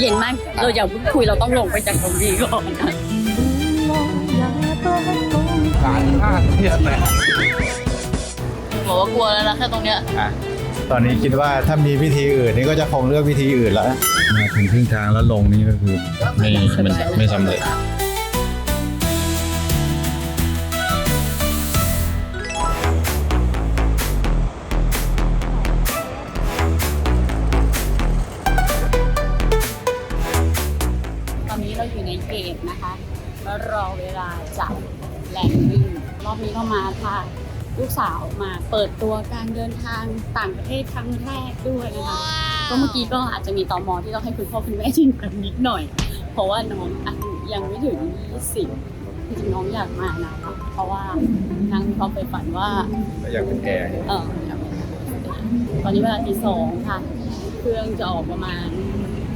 เย็นมาก เราอย่าเพิ่งคุยเราต้องลงไปจากตรงนี้ก่อนนะการท่าเทียบเลยบอกว่ากลัวแล้วนะแค่ตรงเนี้ยตอนนี้คิดว่าถ้ามีวิธีอื่นนี่ก็จะคงเลือกวิธีอื่นแล้วมาถึงครึ่งทางแล้วลงนี่ก็คือไม่มันไม่สำเร็จ เปิดตัวการเดินทางต่างประเทศครั้งแรกด้วยนะคะก็เมื่อกี้ก็อาจจะมีตอมอที่ต้องให้คุณพ่อคุณแม่ชิมกันนิดหน่อย เพราะว่าน้องอายุยังไม่ถึง20จริงๆน้องอยากมานะเพราะว่านางมีความไปฝันว่าอยากเป็นแอร์เออตอนนี้เวลาตีสองค่ะ เครื่องจะออกประมาณ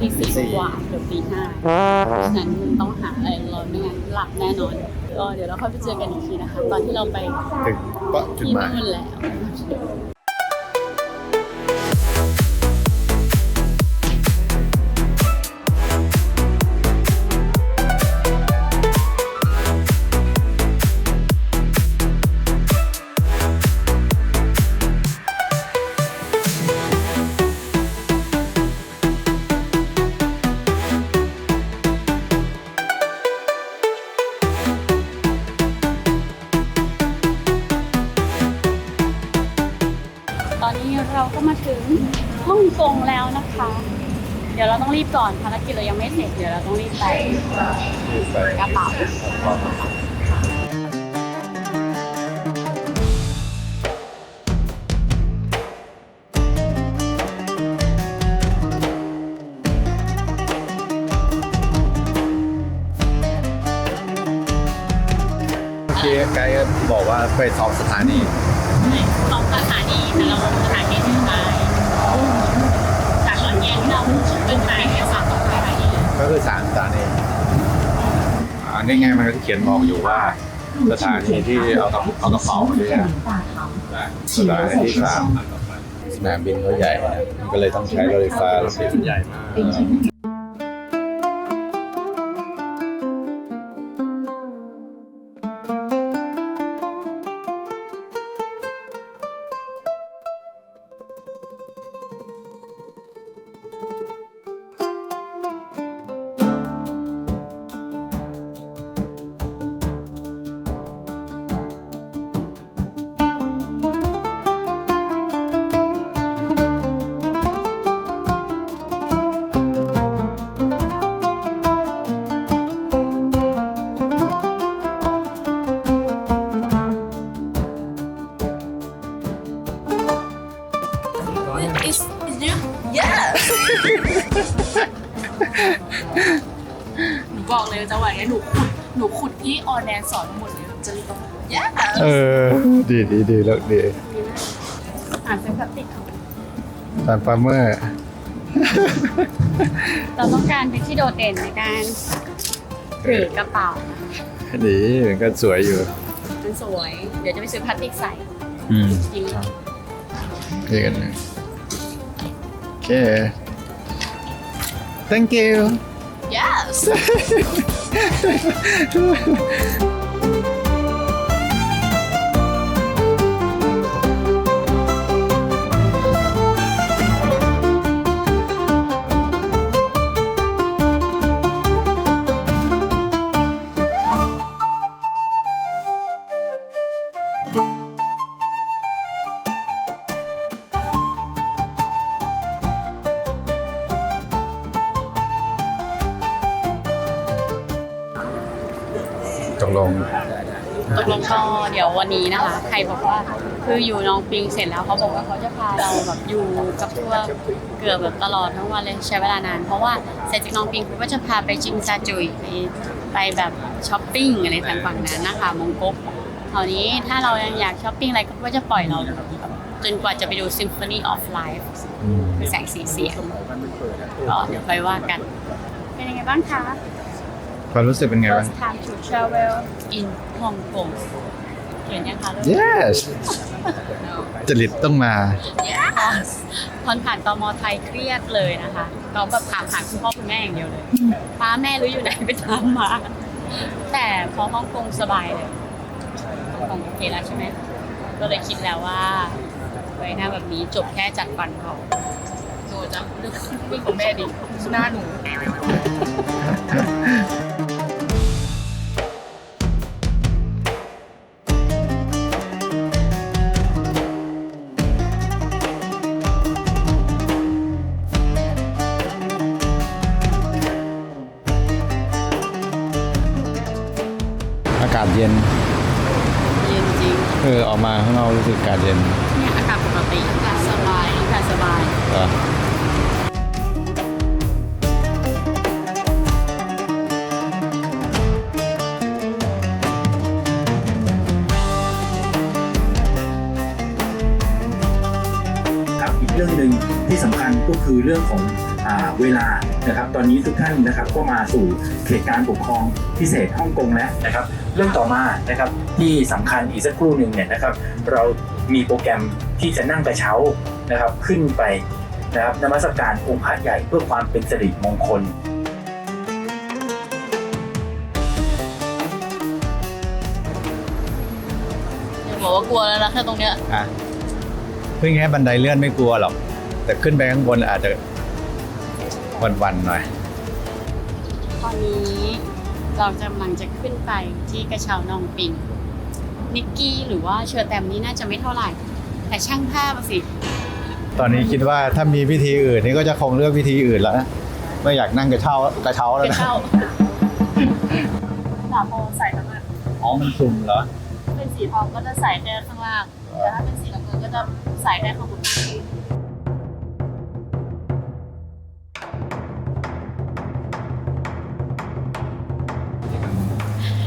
ตีสี่กว่าเกือบตีห้าเพราะฉะนั้นต้องหาอะไรรอไม่งั้นหลับแน่นอนก็เดี๋ยวเราค่อยไปเจอกันอีกทีนะคะ ตอนที่เราไปถึงเปาะจุดที่หมายนู่นแล้ว ดี๋ยวเราต้องรีบไปกระเป๋าเมื่อกี้ไกด์บอกว่าไปสองสถานีสองสถานีแต่เราลงสถานีสุดท้ายจากหลอนเย็นที่เราขึ้นไปแค่สามสถานีก็คือสาม สถานีอ่านี่ไงมันก็เขียนบอกอยู่ว่า สถานีที่เอากระเอากระเป๋ามาด้วยนะสถานีที่สามสนามบินเขาใหญ่นะมันก็เลยต้องใช้รถไฟฟ้ารถติดใหญ่มาก ดีดีดีแล้วดีอ่านเป็นพลาสติกเอาตามฟาร์มเมอร์เราต้องการเป็นที่โดดเด่นในการถือกระเป๋าดีมันก็สวยอยู่ มันสวย เดี๋ยวจะไปซื้อพลาสติกใส่อืมจริงนี่กันนะโอเค thank you yes คืออยู่น้องปิงเสร็จแล้วเขาบอกว่าเขาจะพาเราแบบอยู่กับทัวร์เกือบแบบตลอดทั้งวันเลยใช้เวลานาน เพราะว่าเสร็จจากน้องปิงเขาก็จะพาไปจิงซาจุยไปไปแบบช้อปปิ้งอะไรทางฝั่งนั้นนะคะมงก๊กคราวนี้ถ้าเรายังอยากช้อปปิ้งอะไรเขาก็จะปล่อยเราจนกว่าจะไปดู Symphony of Life คือแสงสีเสียงก็เดี๋ยวค่อยว่ากัน เป็นยังไงบ้างคะ ความรู้สึกเป็นไงบ้าง First time to travel in Hong Kong ขินยังคะลูก yes จริตต้องมา yes พอนผ่านตมไทยเครียดเลยนะคะเราแบบถามหาคุณพ่อคุณแม่อย่างเดียวเลยป้าแม่รู้อยู่ไหนไปตามมา แต่พอฮ่องกงสบายเลยฮ่องกงโอเคแล้วใช่ไหมก็เลยคิดแล้วว่าไว้หน้าแบบนี้จบแค่จัดฟันเขาหนูจะเลือกวิ่งของแม่ดิหน้าหนู ย็น เย็นจริงเออออกมาข้างนอกรู้สึกอากาศเย็นเนี่ยอากาศปกติอากาศสบายอากาศสบาย เหรอ ที่สำคัญก็คือเรื่องของอาเวลานะครับ ตอนนี้ทุกท่านนะครับก็มาสู่เขตการปกครองพิเศษฮ่องกงแล้วนะครับ เรื่องต่อมานะครับที่สำคัญอีกสักครู่หนึ่งเนี่ยนะครับ เรามีโปรแกรมที่จะนั่งกระเช้านะครับขึ้นไปนะครับนมัสการองค์พระใหญ่เพื่อความเป็นสิริมงคลอย่าบอกว่ากลัวแล้วนะแค่ตรงเนี้ยอะขึ้นแค่บันไดเลื่อนไม่กลัวหรอก แต่ขึ้นไปข้างบนอาจจะวันๆหน่อย ตอนนี้เรากำลังจะขึ้นไปที่กระเช้านองปิงนิกกี้หรือว่าเชอร์แตมนี่น่าจะไม่เท่าไหร่ แต่ช่างภาพอะสิ ตอนนี้คิดว่าถ้ามีพิธีอื่นนี่ก็จะคงเลือกพิธีอื่นแล้วนะไม่อยากนั่งกระเช้ากระเช้าแล้วกระนะเช้าหนาโมใส่ทั้งนั้นอ๋อมันซุ่มเหรอ เป็นสีทองก็จะใส่แค่ข้างล่างแต่ถ้าเป็นสีน้ำเงินก็จะใส่แค่ข้างบน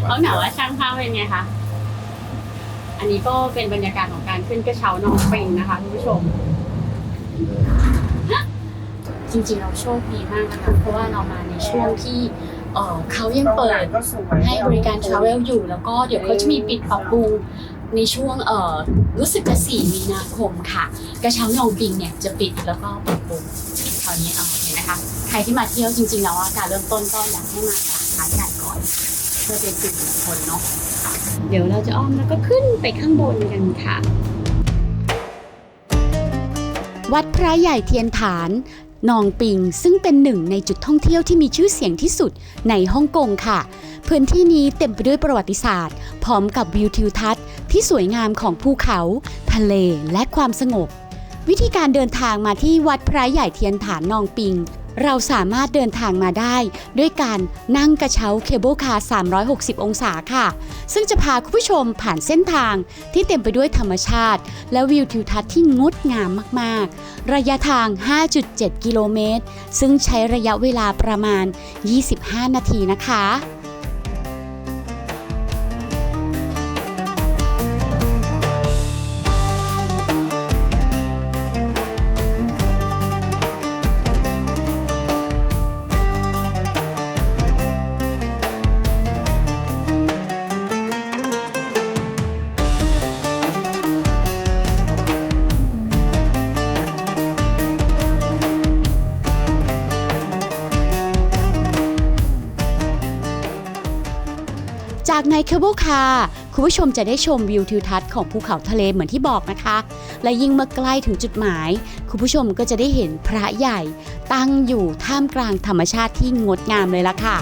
เขาหนาว่าช่างภาพเป็นไงคะ อันนี้ก็เป็นบรรยากาศของการขึ้นกระเช้านองปิงนะคะคุณผู้ชม จริงๆเราโชคดีมากนะคะ เพราะว่าเรามาในช่วงที่เอ่อเขายังเปิดให้บริการทราเวลอยู่ แล้วก็เดี๋ยวเขาจะมีปิดปรับปรุงในช่วงเอ่อรู้สึกจะ4มีนาคมค่ะ กระเช้านองปิงเนี่ยจะปิดแล้วก็ปรับปรุงคราวนี้เอาเห็นไหมคะ ใครที่มาเที่ยวจริงๆแล้วว่าการเริ่มต้นก็อยากให้มากราบพระใหญ่ก่อน เพื่อเป็นสิริมงคลเนาะเดี๋ยวเราจะอ้อมแล้วก็ขึ้นไปข้างบนกันค่ะ วัดพระใหญ่เทียนฐานนองปิง ซึ่งเป็นหนึ่งในจุดท่องเที่ยวที่มีชื่อเสียงที่สุดในฮ่องกงค่ะ พื้นที่นี้เต็มไปด้วยประวัติศาสตร์ พร้อมกับวิวทิวทัศน์ที่สวยงามของภูเขา ทะเลและความสงบ วิธีการเดินทางมาที่วัดพระใหญ่เทียนฐานนองปิง เราสามารถเดินทางมาได้ ด้วยการนั่งกระเช้าเคเบิลคาร์ 360 องศาค่ะ ซึ่งจะพาคุณผู้ชมผ่านเส้นทางที่เต็มไปด้วยธรรมชาติ และวิวทิวทัศน์ที่งดงามมากๆ ระยะทาง 5.7 กิโลเมตร ซึ่งใช้ระยะเวลาประมาณ 25 นาทีนะคะ ในเคเบิลคาร์คุณผู้ชมจะได้ชมวิวทิวทัศน์ของภูเขาทะเลเหมือนที่บอกนะคะ และยิ่งเมื่อใกล้ถึงจุดหมาย คุณผู้ชมก็จะได้เห็นพระใหญ่ ตั้งอยู่ท่ามกลางธรรมชาติที่งดงามเลยล่ะค่ะ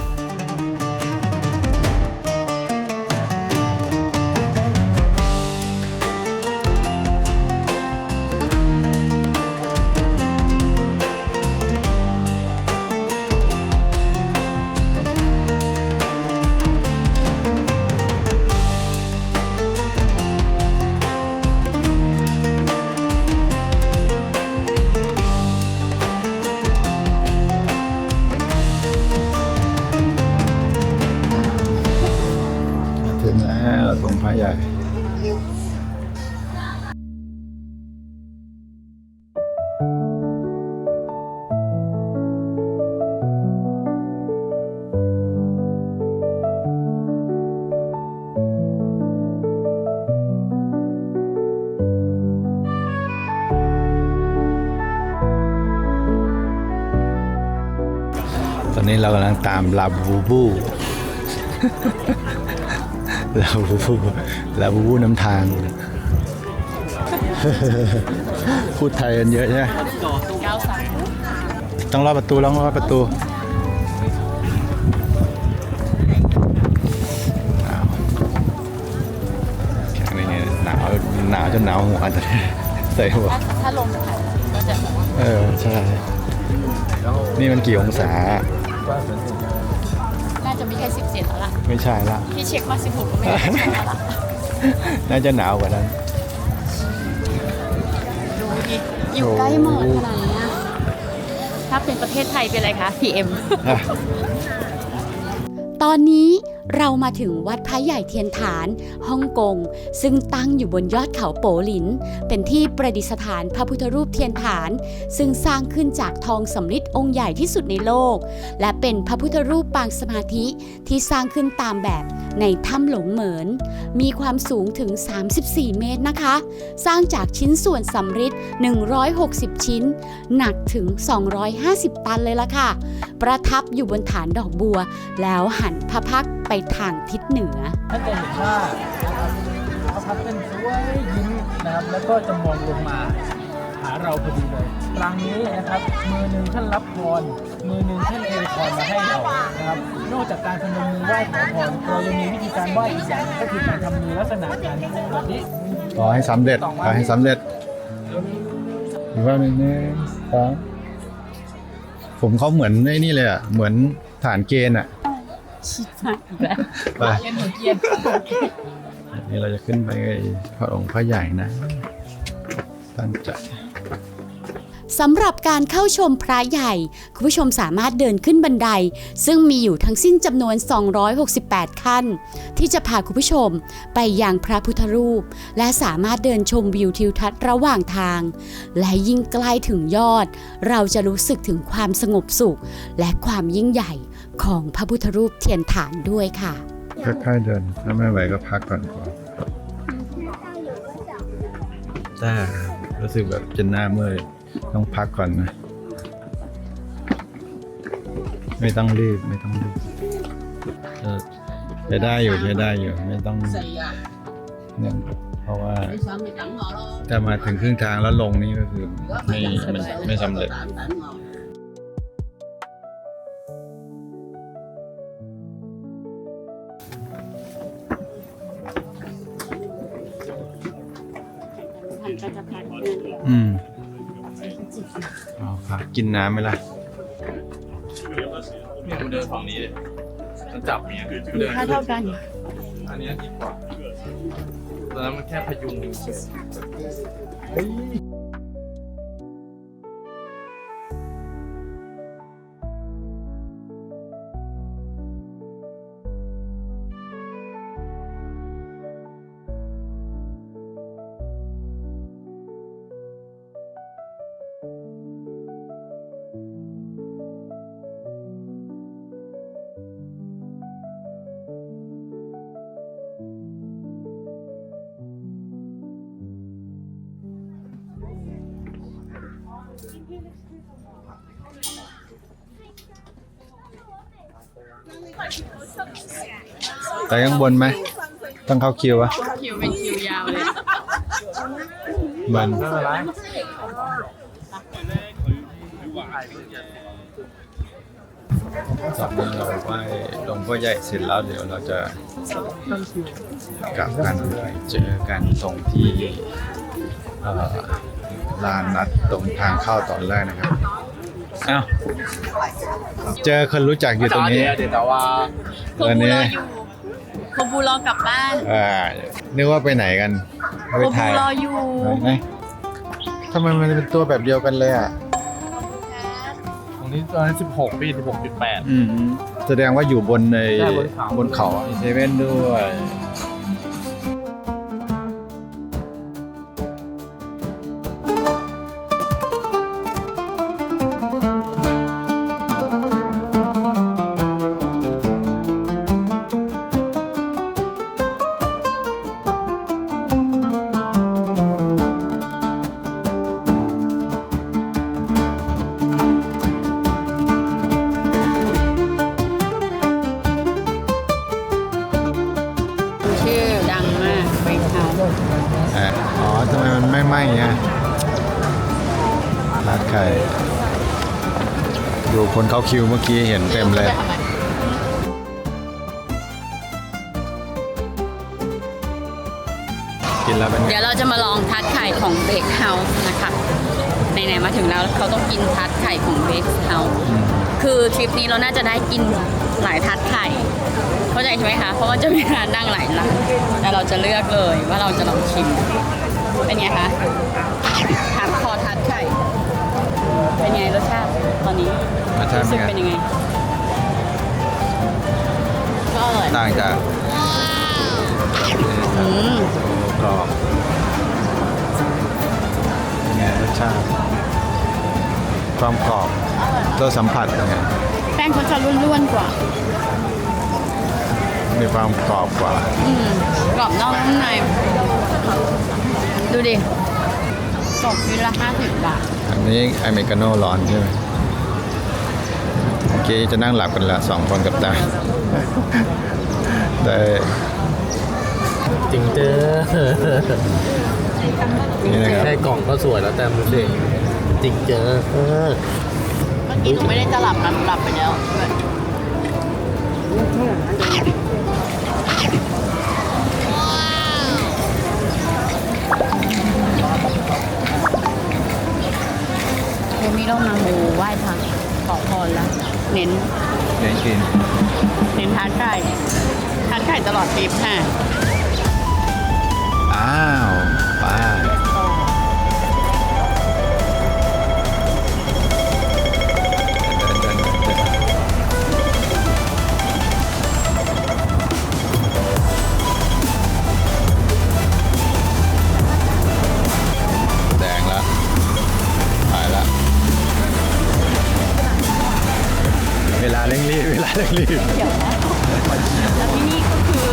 นี้เรากำลังตามลาบูบูลาบูบูลาบูบูนำทาง พูดไทยกันเยอะใช่ไหมเก้าสามต้องรอบประตูต้องรอบประตูอ้าวแข็งนี่เนี่ยหนาวหนาวจนหนาวหัวตอนนี้ใส่หัวถ้าถ้าลมผ่านก็จะแบบว่าเออ ใช่ นี่มันกี่องศา น่าจะไม่ใช่สิบเจ็ดแล้วล่ะไม่ใช่ละที่เช็คว่าสิบหกก็ไม่ได้ใช่แล้วล่ะน่าจะหนาวกว่านั้น ดูดิอยู่ใกล้หมอกขนาดเนี้ยถ้าเป็นประเทศไทยเป็นอะไรคะ PM อะ ตอนนี้เรามาถึงวัดพ ระใหญ่เทียนฐานฮ่องกง ซึ่งตั้งอยู่บนยอดเขาโปหลิน เป็นที่ประดิษฐานพระพุทธรูปเทียนฐาน ซึ่งสร้างขึ้นจากทองสำริดองค์ใหญ่ที่สุดในโลก และเป็นพระพุทธรูปปางสมาธิที่สร้างขึ้นตามแบบในถ้ำหลงเหมิน มีความสูงถึง 34 เมตรนะคะ สร้างจากชิ้นส่วนสำริด160 ชิ้น หนักถึง 250 ตันเลยล่ะค่ะ ประทับอยู่บนฐานดอกบัว แล้วหันพระพักไปทางทิศเหนือท่านจะเห็นว่านะครับพระพักตร์ท่านสวยยิ้มนะครับ แล้วก็จะมองลงมาหาเราพอดีเลยปรางนี้นะครับ มือหนึ่งท่านรับพรมือหนึ่งท่านเทพรมาให้เรานะครับ นอกจากการพนมมือไหว้ขอพรเรายังมีวิธีการไหว้อีกอย่างหนึ่งก็คือการทำมือลักษณะการแบบนี้ขอให้สำเร็จขอให้สำเร็จหรือว่าหนึ่งหนึ่งสองผมเขาเหมือนไอ้นี่เลยอะเหมือนฐานเกณฑ์อะ ชิดมากอีกแล้วไปเย็นหัวเกียนนี่เราจะขึ้นไปพระองค์พระใหญ่นะ ตั้งใจสำหรับการเข้าชมพระใหญ่ คุณผู้ชมสามารถเดินขึ้นบันได ซึ่งมีอยู่ทั้งสิ้นจำนวน 268 ขั้น ที่จะพาคุณผู้ชมไปยังพระพุทธรูป และสามารถเดินชมวิวทิวทัศน์ระหว่างทาง และยิ่งใกล้ถึงยอด เราจะรู้สึกถึงความสงบสุข และความยิ่งใหญ่ ของพระพุทธรูปเทียนฐานด้วยค่ะค่อยๆเดิน ถ้าไม่ไหวก็พักก่อนก่อนถ้ารู้สึกแบบจะหน้าเมื่อยต้องพักก่อนนะ ไม่ต้องรีบไม่ต้องรีบเออใช้ได้อยู่ใช้ได้อยู่ไม่ต้องเนี่ยเพราะว่าถ้ามาถึงครึ่งทางแล้วลงนี่ก็คือไม่ไม่ไม่สำเร็จ อืมเอาครับ กินน้ำไหมล่ะ เนี่ยกูเดินฝั่งนี้เลยมันจับเนี้ยกูเดิน ค่าเท่ากัน อันเนี้ยดีกว่าตอนนั้นมันแค่พยุงเฉย แต่ข้างบนไหม ต้องเข้าคิววะคิวเป็นคิวยาวเลยเหมือนตอนนี้เราไหว้หลวงพ่อใหญ่เสร็จแล้วเดี๋ยวเราจะกลับกันไปเจอกันตรงที่เอ่อลานนัดตรงทางเข้าตอนแรกนะครับ อ้าว เจอคนรู้จักอยู่ตรงนี้เดี๋ยวแต่ว่าโคบูรออยู่โคบูรอกลับบ้านอ่านึกว่าไปไหนกันโคไปบูถ่ายรออยู่ไหนทำไมมันเป็นตัวแบบเดียวกันเลยอะตรงนี้ตอนนั้นสิบหกปีสิบหกจุดแปด อืมแสดงว่าอยู่บนในใช่บนเขา บนเขาเซเว่นด้วย คนเข้าคิวเมื่อกี้เห็นเต็มเลย กินแล้วเป็นไงเดี๋ยวเราจะมาลองทัดไข่ของเบคเฮาส์นะคะไหนๆมาถึงแล้วเขาต้องกินทัดไข่ของเบคเฮาส์คือทริปนี้เราน่าจะได้กินหลายทัดไข่เข้าใจใช่ไหมคะ เพราะว่าจะมีร้านนั่งหลายร้านแต่เราจะเลือกเลยว่าเราจะลองชิม เป็นไงคะถามคอทัดไข่ เป็นไงรสชาติ ตอนนี้รสชาติรู้สึกเป็เป็นนไง ยังไง ก็อร่อยต่างจากอืมกรอบเป็นไงรสชาติความกรอบตัวสัมผัสเป็นไงแป้งเขาจะร่วนๆกว่า มีความกรอบกว่า อืมกรอบนอกนุ่มใน ดูดิตกชิ้นละห้าสิบบาท อันนี้อเมริกาโน่ร้อนใช่ไหม เมื่อกี้จะนั่งหลับกันละสองคนกับตาได้จริงเจอนี่นะครับแค่กล่องก็สวยแล้วแต่ดูสิจริงเจอเออเมื่อกี้หนูไม่ได้จะหลับนะหนูหลับไปแล้ววันนี้เรามามูไหว้พระขอพรแล้ว เน้น เน้นกินเน้นทานไก่ทานไก่ตลอดทริปค่ะ อ้าว ไป้ เร่งรีบเวลาเร่งรีบ เดี๋ยวนะแล้วที่นี่ก็คือ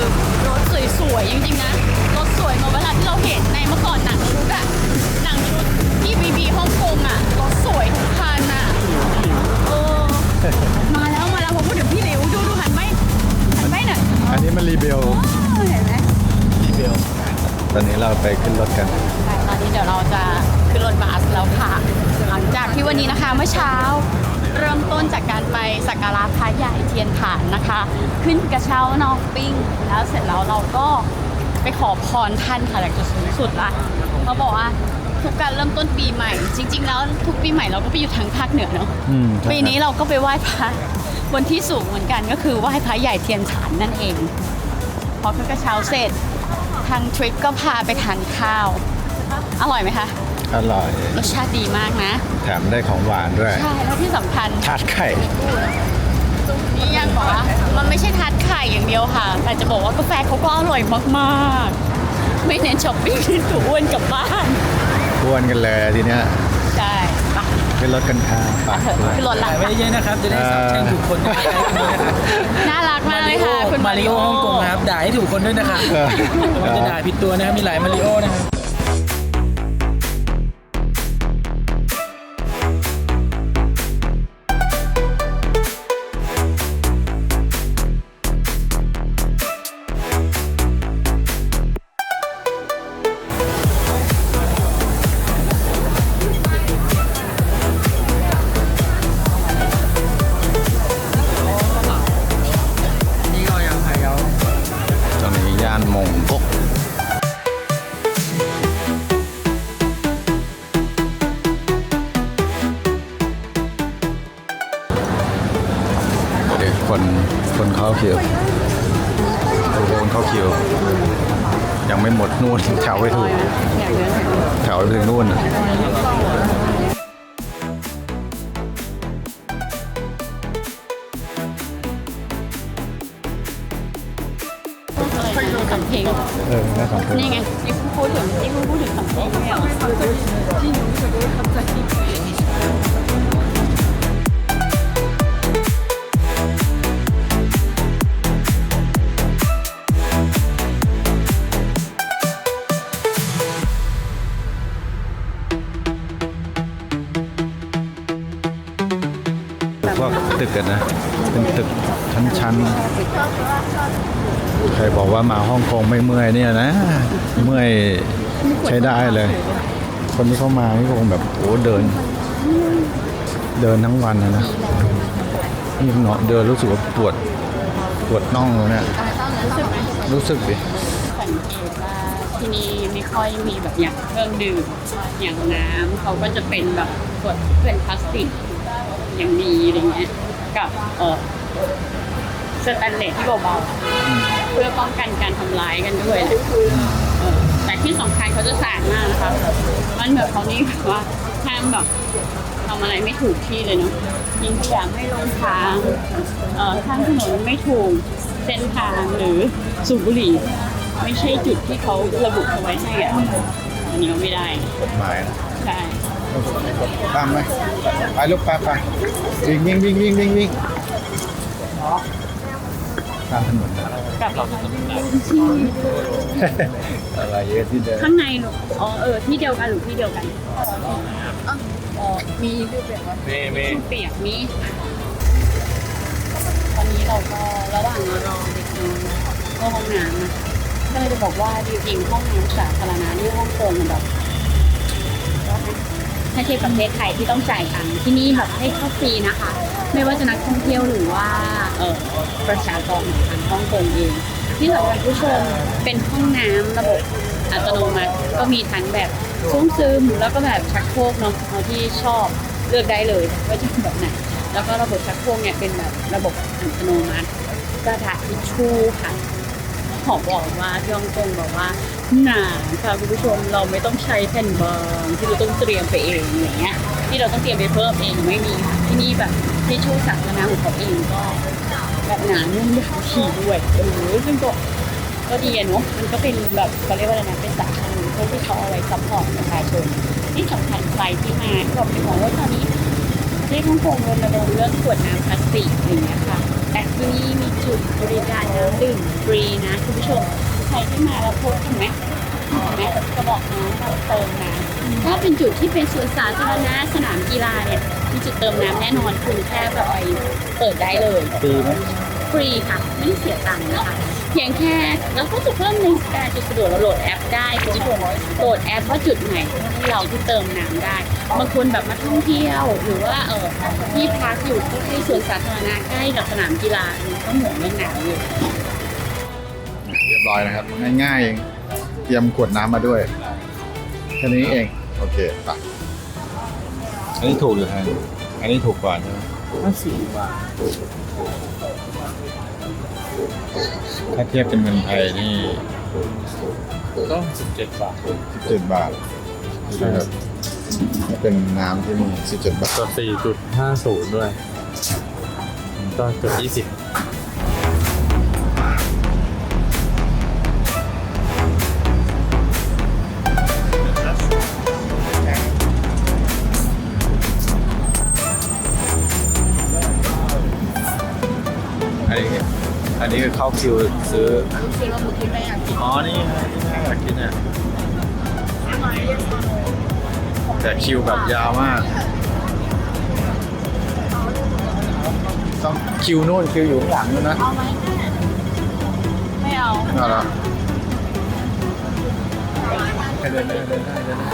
รถสวยๆจริงๆนะรถสวยเหมาเวลาที่เราเห็นในเมื่อก่อนหนังชุดอะหนังชุดที่บีบีฮ่องกงอะรถสวยทุกคันอะเออมาแล้วมาแล้วพอพูดถึงพี่หลิวดูดูหันไปหันไปหน่อยอันนี้มันรีเบลเออเห็นไหม รีเบล ตอนนี้เราไปขึ้นรถกันใช่ตอนนี้เดี๋ยวเราจะขึ้นรถบัสแล้วค่ะ หลังจากที่วันนี้นะคะเมื่อเช้า เริ่มต้นจากการไปสักการะพระใหญ่เทียนฐานนะคะ ขึ้นกระเช้าน้องปิ้ง แล้วเสร็จแล้วเราก็ไปขอพรท่านค่ะจากจุดสูงสุดละเขาบอกว่าทุกการเริ่มต้นปีใหม่ จริง ๆ แล้วทุกปีใหม่เราก็ไปอยู่ทางภาคเหนือเนาะอืมใช่ปีนี้เราก็ไปไหว้พระบนที่สูงเหมือนกันก็คือไหว้พระใหญ่เทียนฐานนั่นเอง พอขึ้นกระเช้าเสร็จ ทางทริปก็พาไปทานข้าว อร่อยไหมคะ อร่อย รสชาติดีมากนะ แถมได้ของหวานด้วย ใช่ แล้วที่สำคัญ ทาดไข่ นี่ยังบอกว่ามันไม่ใช่ทาร์ตไข่อย่างเดียวค่ะ แต่จะบอกว่ากาแฟเขาก็อร่อยมากๆ ไม่เน้นช้อปปิ้งถูอ้วนกลับบ้านอ้วนกันเลยทีเนี้ยใช่ไป ขึ้นรถกันค่ะไปเถอะขึ้นรถละถ่ายไว้เยอะๆนะครับ จะได้สาวแช่งถูกคนนะครับน่ารักมากเลยค่ะ คุณมาริโอ ฮ่องกงนะครับ ด่าให้ถูกคนด้วยนะครับเออมันจะด่าผิดตัวนะครับ มีหลายมาริโอนะครับ นี่ไง ตึกกันนะ เป็นตึกชั้นๆ ใครบอกว่ามาฮ่องกงไม่เมื่อยเนี่ยนะ เมื่อยใช้ได้เลย คนที่เข้ามานี่คงแบบโอ้เดิน เดินทั้งวันนะนะนี่เนาะเดินรู้สึกว่าปวดปวดน่องเลยเนี่ยรู้สึกไหมรู้สึกดิสังเกตว่าที่นี่ไม่ค่อยมีแบบอย่างเครื่องดื่มอย่างน้ำเขาก็จะเป็นแบบขวดเป็นพลาสติกอย่างดีอะไรเงี้ย กับเออสแตนเลสที่เบาๆเพื่อป้องกันการทำร้ายกันด้วยแหละเออแต่ที่สำคัญเขาจะสะอาดมากนะคะมันแบบเขานี่แบบว่าห้ามแบบทำอะไรไม่ถูกที่เลยเนาะยิงขยะไม่ลงทางเอ่อข้างถนนไม่ถูกเส้นทางหรือสูบบุหรี่ ไม่ใช่จุดที่เขาระบุเอาไว้ให้อะอันนี้ก็ไม่ได้ กฎหมายนะ ใช่ ตามไหมไปลูกไปไปวิ่งวิ่งวิ่งวิ่งวิ่งวิ่งตามถนนนะกลับอะไรเยอะที่เดินข้างในหนูอ๋อเออที่เดียวกันหรือที่เดียวกันอ๋อมีคือเปียกเมเมเปียกมีตอนนี้เราก็ระหว่างรอเด็กน้อยเข้าห้องน้ำนะก็เลยจะบอกว่าจริงๆห้องน้ำสาธารณะที่ฮ่องกงแบบ ถ้าเทียบกับประเทศไทยที่ต้องจ่ายตังค์ที่นี่แบบให้เข้าฟรีนะคะ ไม่ว่าจะนักท่องเที่ยวหรือว่าเออประชากรของทางฮ่องกงเองที่สำคัญผู้ชมเป็นห้องน้ำระบบอัตโนมัติก็มีทั้งแบบซุ้มซึมแล้วก็แบบชักโครกเนาะเอาที่ชอบเลือกได้เลยว่าจะเป็นแบบไหนแล้วก็ระบบชักโครกเนี่ยเป็นแบบระบบอัตโนมัติกระดาษทิชชู่ค่ะขอบอกว่าที่ฮ่องกงบอกว่า หนาค่ะคุณผู้ชมเราไม่ต้องใช้แผ่นบางที่เราต้องเตรียมไปเองอย่างเงี้ยที่เราต้องเตรียมไปเพิ่มเองไม่มีค่ะที่นี่แบบที่ชู่สาธารณะของเขาเองก็แบบหนานุ่มยาวถี่ด้วยเออซึ่งก็ก็ดีอะเนาะมันก็เป็นแบบเขาเรียกว่าอะไรนะเป็นสาธารณูปโภคที่เขาเอาไว้ซัพพอร์ตประชาชนที่สำคัญใครที่มาบอกไปบอกว่าตอนนี้ประเทศฮ่องกงรณรงค์เรื่องขวดน้ำพลาสติกอย่างเงี้ยค่ะแต่ที่นี่มีจุดบริการน้ำดื่มฟรีนะคุณผู้ชม ใครที่มาแล้วพบเห็นไหมเห็นไหมกระบอกน้ำแบบเติมน้ำถ้าเป็นจุดที่เป็นสวนสาธารณะสนามกีฬาเนี่ยมีจุดเติมน้ำแน่นอนคุณแค่แบบไปเปิดได้เลยฟรีไหมฟรีค่ะไม่ได้เสียตังค์นะคะเพียงแค่แล้วก็จะเพิ่มในการจุดสะดวกเราโหลดแอปได้คุณผู้ชมโหลดแอปว่าจุดไหนที่เราที่เติมน้ำได้บางคนแบบมาท่องเที่ยว หรือว่าเออที่พักอยู่ที่สวนสาธารณะใกล้กับสนามกีฬาอันนี้ก็เหมือนเรื่องน้ำอยู่เรียบร้อยนะครับ ง่ายๆเองเตรียมขวดน้ำมาด้วยแค่นี้เอง โอเคไปอันนี้ถูกหรือแพงอันนี้ถูกกว่าใช่ไหมห้าสิบบาทถ้าเทียบเป็นเงินไทยนี่ก็สิบเจ็ดบาท17บาทนะครับถ้าเป็นน้ำที่มี17บาทก็สี่จุดห้าศูนย์ด้วย ก็เกือบยี่สิบ อันนี้คือเข้าคิวซื้อคิดว่าบุคิดไม่อยากกินอ๋อนี่ไงที่แม่อยากกินเนี่ยแต่คิวแบบยาวมาก ต้องคิวนู่นคิวอยู่ข้างหลังนู่นนะเอาไหมไม่เอาเอาละให้เดินได้เดินได้เดินได้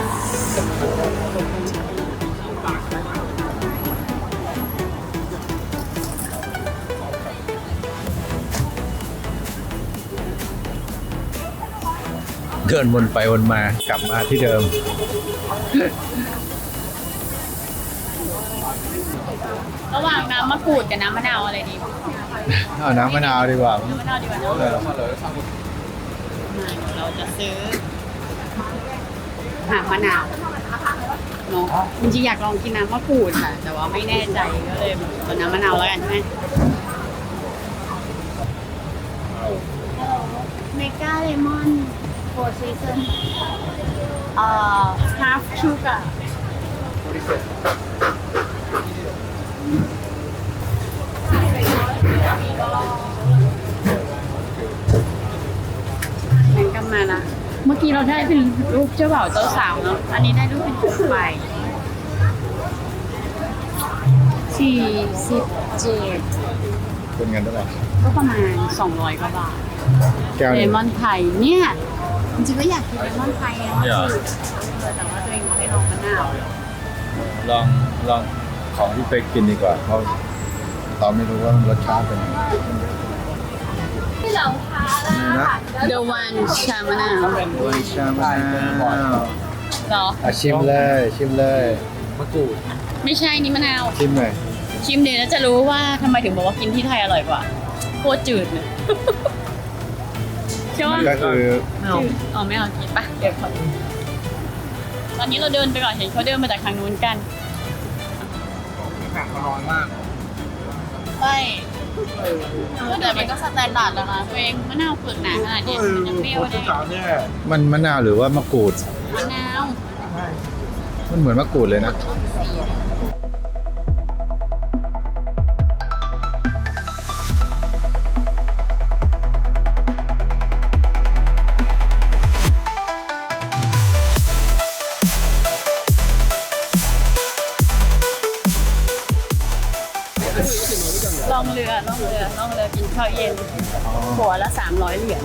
เดินวนไปวนมากลับมาที่เดิม ระหว่างน้ำมะกรูดกับน้ำมะนาวอะไรดีเอาน้ำมะนาวดีกว่าน้ำมะนาวดีกว่าเนอะเออมาเดี๋ยวเราจะซื้อหามะนาวเนาะจริงๆอยากลองกินน้ำมะกรูดค่ะ แต่ว่าไม่แน่ใจก็เลยแบบเอาน้ำมะนาวแล้วกันใช่ไหมเมกาเลมอน โฟร์ซีซันเอ่อ half sugar เหมือนกันมาละเมื่อกี้เราได้เป็นรูปเจ้าบ่าวเจ้าสาวเนาะ อันนี้ได้รูปเป็นจุดไฟสี่สิบเจ็ดเป็นเงินเท่าไหร่ก็ประมาณ200กว่าบาทแก้วหเลนึ่งมอนไทยเนี่ย จริงๆก็อยากกินเลมอนไทยอะอยากเออแต่ว่าตัวเองบอกให้ลองมะนาวลองลองของที่ไปกกินดีกว่าเพราะเราไม่รู้ว่ารสชาติเป็นยังไง The one ชามะนาววันชามะนาวเหรอ อะชิมเลยชิมเลยมะกรูดไม่ใช่นี่มะนาว ชิมหน่อยชิมเดี๋ยวจะรู้ว่าทำไมถึงบอกว่ากินที่ไทยอร่อยกว่าโคตรจืดเลย ใช่ไหมก็คือจืดอ๋อไม่เอากินปะเดี๋ยวขอตอนนี้เราเดินไปก่อนเห็นเขาเดินมาจากทางนู้นกันอากาศร้อนมากใช่แต่มันก็สแตนดาร์ดแล้วนะตัวเองมะนาวเปลือกหนาขนาดนี้มันจะเปรี้ยวได้มันมะนาวหรือว่ามะกรูดมะนาวมันเหมือนมะกรูดเลยนะ ล่องเรือล่องเรือล่องเรือกินข้าวเย็นหัวละสามร้อยเหรียญ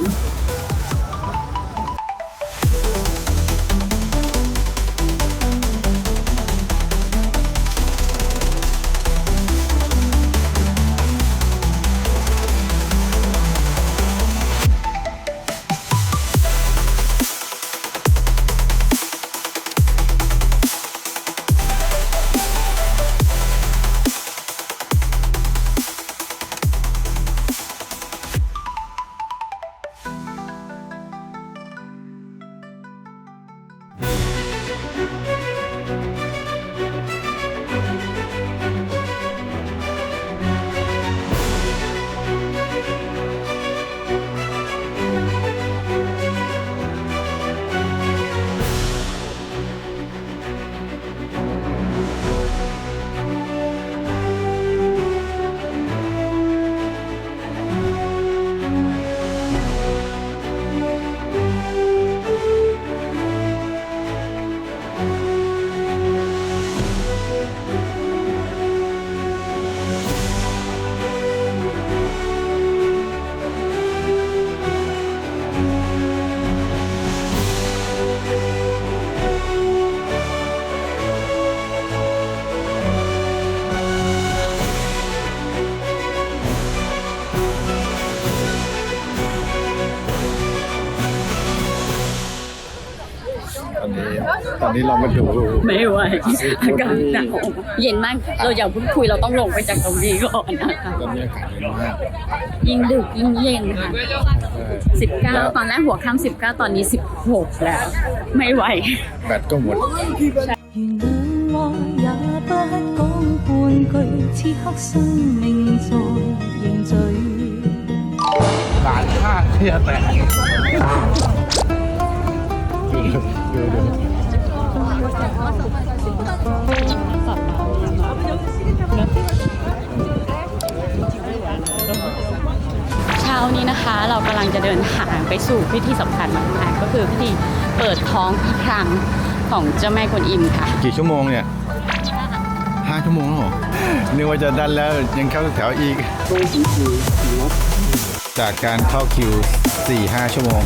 อนนี้เรามาดู ไม่ไหวอากาศหนาวเย็นมาก เราอย่าเพิ่งคุยเราต้องลงไปจากตรงนี้ก่อนนะคะ ตอนนี้อากาศเย็นมาก ยิ่งดึกยิ่งเย็นค่ะ 19 ตอนแรกหัวค่ำ19 ตอนนี้ 16 แล้ว ไม่ไหว แบตก็หมด 原谅爱也不讲半句，此刻生命在凝聚。 หลานข้างที่จะแตก เช้านี้นะคะเรากำลังจะเดินทางไปสู่พิธีสำคัญมากๆก็คือพิธีเปิดท้องพระคลังของเจ้าแม่กวนอิมค่ะ กี่ชั่วโมงเนี่ยห้าชั่วโมงแล้วเหรอนึกว่าจะดันแล้วยังเข้าแถวอีก จากการเข้าคิว 4-5 ชั่วโมง